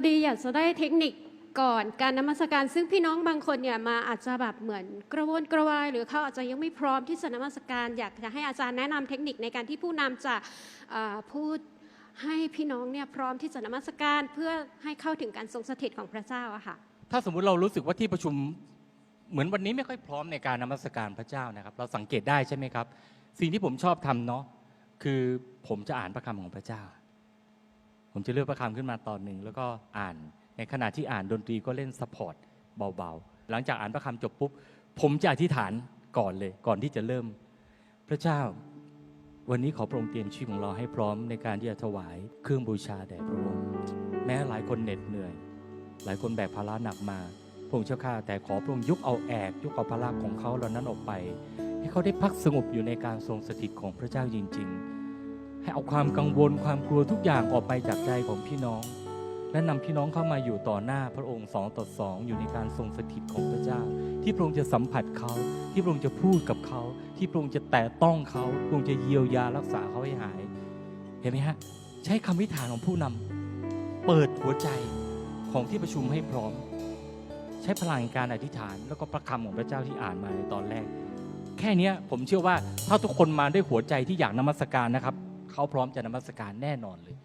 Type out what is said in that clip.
อดีอยากจะได้เทคนิคก่อนการนมัสการ ซึ่งพี่น้องบางคนเนี่ยมาอาจจะแบบเหมือนกระวนกระวาย หรือเขาอาจจะยังไม่พร้อมที่จะนมัสการ อยากจะให้อาจารย์แนะนำเทคนิคในการที่ผู้นำจะพูดให้พี่น้องเนี่ยพร้อมที่จะนมัสการเพื่อให้เข้าถึงการทรงสถิตของพระเจ้าอะค่ะถ้าสมมุติเรารู้สึกว่าที่ประชุมเหมือนวันนี้ไม่ค่อยพร้อมในการนมัสการพระเจ้านะครับ เราสังเกตได้ใช่ไหมครับ สิ่งที่ผมชอบทำเนาะคือผมจะอ่านพระคำของพระเจ้า ผมจะเลือกพระคำขึ้นมาตอนหนึ่งแล้วก็อ่าน ในขณะที่อ่านดนตรีก็เล่นซัพพอร์ตเบาๆ หลังจากอ่านพระคำจบปุ๊บ ผมจะอธิษฐานก่อนเลย ก่อนที่จะเริ่ม พระเจ้า วันนี้ขอพระองค์เตรียมชีวิตของเราให้พร้อมในการที่จะถวายเครื่องบูชาแด่พระองค์ แม้หลายคนเหน็ดเหนื่อย หลายคนแบกภาระหนักมาพระองค์เจ้าข้าแต่ขอพระองค์ยกเอาแอกยกเอาภาระของเขาเหล่านั้นออกไป ให้เขาได้พักสงบอยู่ในการทรงสถิตของพระเจ้าจริง ๆ เอาความกังวลความกลัวทุกอย่างออกไปจากใจของพี่น้อง และนำพี่น้องเข้ามาอยู่ต่อหน้าพระองค์สองต่อสองอยู่ในการทรงสถิตของพระเจ้า ที่พระองค์จะสัมผัสเขา ที่พระองค์จะพูดกับเขา ที่พระองค์จะแตะต้องเขาพระองค์จะเยียวยารักษาเขาให้หาย เห็นไหมฮะ ใช้คำวิถานของผู้นำเปิดหัวใจของที่ประชุมให้พร้อม ใช้พลังการอธิษฐาน แล้วก็ประคำของพระเจ้าที่อ่านมาในตอนแรก แค่นี้ผมเชื่อว่าถ้าทุกคนมาด้วยหัวใจที่อยากนมัสการนะครับ เขาพร้อมจะนมัสการแน่นอนเลย